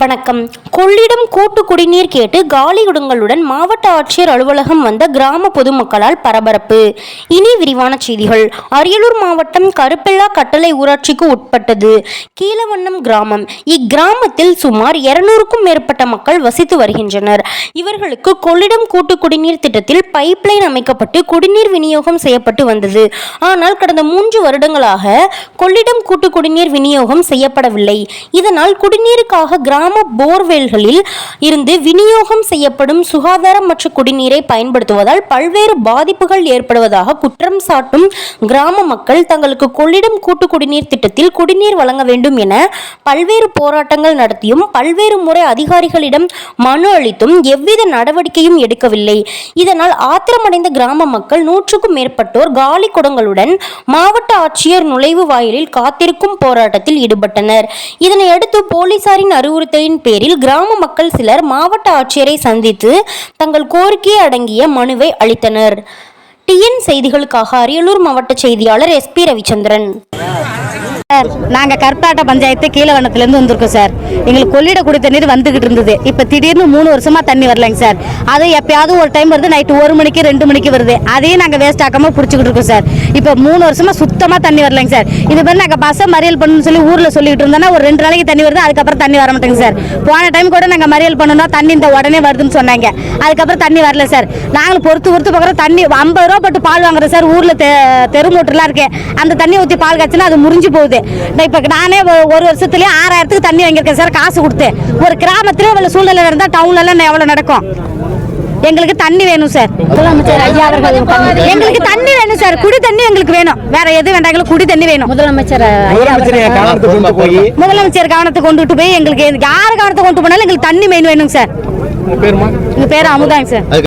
வணக்கம். கொள்ளிடம் கூட்டு குடிநீர் கேட்டு காலிகுடங்களுடன் மாவட்ட ஆட்சியர் அலுவலகம் வந்த கிராம பொதுமக்களால் பரபரப்பு. இனி விரிவான செய்திகள். அரியலூர் மாவட்டம் கருப்பெல்லா கட்டளை ஊராட்சிக்கு உட்பட்டது. கீழவண்ணம் கிராமம். இக்கிராமத்தில் சுமார் இருநூறுக்கும் மேற்பட்ட மக்கள் வசித்து வருகின்றனர். இவர்களுக்கு கொள்ளிடம் கூட்டு குடிநீர் திட்டத்தில் பைப்லைன் அமைக்கப்பட்டு குடிநீர் விநியோகம் செய்யப்பட்டு வந்தது. ஆனால் கடந்த மூன்று வருடங்களாக கொள்ளிடம் கூட்டு குடிநீர் விநியோகம் செய்யப்படவில்லை. இதனால் குடிநீருக்காக கிராம போர்வெல்களில் இருந்து விநியோகம் செய்யப்படும் சுகாதாரம் மற்றும் குடிநீரை பயன்படுத்துவதால் பல்வேறு பாதிப்புகள் ஏற்படுவதாக குற்றம் சாட்டும் கிராம மக்கள் தங்களுக்கு கொள்ளிடம் கூட்டு குடிநீர் திட்டத்தில் குடிநீர் வழங்க வேண்டும் என பல்வேறு போராட்டங்கள் நடத்தியும் பல்வேறு முறை அதிகாரிகளிடம் மனு அளித்தும் எவ்வித நடவடிக்கையும் எடுக்கவில்லை. இதனால் ஆத்திரமடைந்த கிராம மக்கள் நூற்றுக்கும் மேற்பட்டோர் காலி குடங்களுடன் மாவட்ட ஆட்சியர் நுழைவு வாயிலில் காத்திருக்கும் போராட்டத்தில் ஈடுபட்டனர். இதனையடுத்து போலீசாரின் கோரிக்கையின் பேரில் கிராம மக்கள் சிலர் மாவட்ட ஆட்சியரை சந்தித்து தங்கள் கோரிக்கை அடங்கிய மனுவை அளித்தனர். டிஎன் செய்திகளுக்காக அரியலூர் மாவட்ட செய்தியாளர் எஸ் பி ரவிச்சந்திரன். சார் நாங்கள் கற்பாட்ட பஞ்சாயத்து கீழவனத்துலேருந்து வந்திருக்கோம் சார். எங்களுக்கு கொள்ளிட குடி தண்ணீர் வந்துகிட்டு இருந்தது. இப்போ திடீர்னு மூணு வருஷமா தண்ணி வரலைங்க சார். அது எப்பயாவது ஒரு டைம் வருது நைட்டு ஒரு மணிக்கு ரெண்டு மணிக்கு வருது. அதையும் நாங்கள் வேஸ்ட் ஆக்காம பிடிச்சிக்கிட்டு இருக்கோம் சார். இப்போ மூணு வருஷமா சுத்தமாக தண்ணி வரலைங்க சார். இது மாதிரி நாங்கள் பஸ்ஸை மறியல் பண்ணணும்னு சொல்லி ஊரில் சொல்லிட்டு இருந்தோம்னா ஒரு ரெண்டு நாளைக்கு தண்ணி வருது அதுக்கப்புறம் தண்ணி வர மாட்டேங்க சார். போன டைம் கூட நாங்கள் மறியல் பண்ணோம்னா தண்ணி இந்த உடனே வருதுன்னு சொன்னாங்க. அதுக்கப்புறம் தண்ணி வரல சார். நாங்களும் பொறுத்து பொறுத்து பார்க்குறோம். தண்ணி ஐம்பது ரூபா போட்டு பால் வாங்குறோம் சார். ஊரில் தெரு மோட்டர்லாம் இருக்கு. அந்த தண்ணி ஊற்றி பால் காய்ச்சினா அது முறிஞ்சு போகுது. இப்போ நானே ஒரு வருஷத்துலேயே ஆறாயிரத்துக்கு தண்ணி வாங்கியிருக்கேன் சார் காசு கொடுத்து ஒரு கிராமத்துல இவ்வளோ சூழ்நிலை இருந்தால் டவுன்லலாம் எவ்வளோ நடக்கும்? எங்களுக்கு தண்ணி வேணும் சார். முதலமைச்சர் ஐயா அவர்கள் எங்களுக்கு தண்ணி வேணும். சார். குடி தண்ணி எங்களுக்கு வேணும். வேற எது வேண்டாம் எங்களுக்கு குடி தண்ணி வேணும். முதலமைச்சர் ஐயா முதலமைச்சர் கவனத்துக்கு கொண்டுட்டு போய் எங்களுக்கு யார் கவனத்துக்கு கொண்டு போனாலும் எங்களுக்கு தண்ணி மெயின் வேணுங்க சார். உங்க பேர் அமுதாங்க சார்.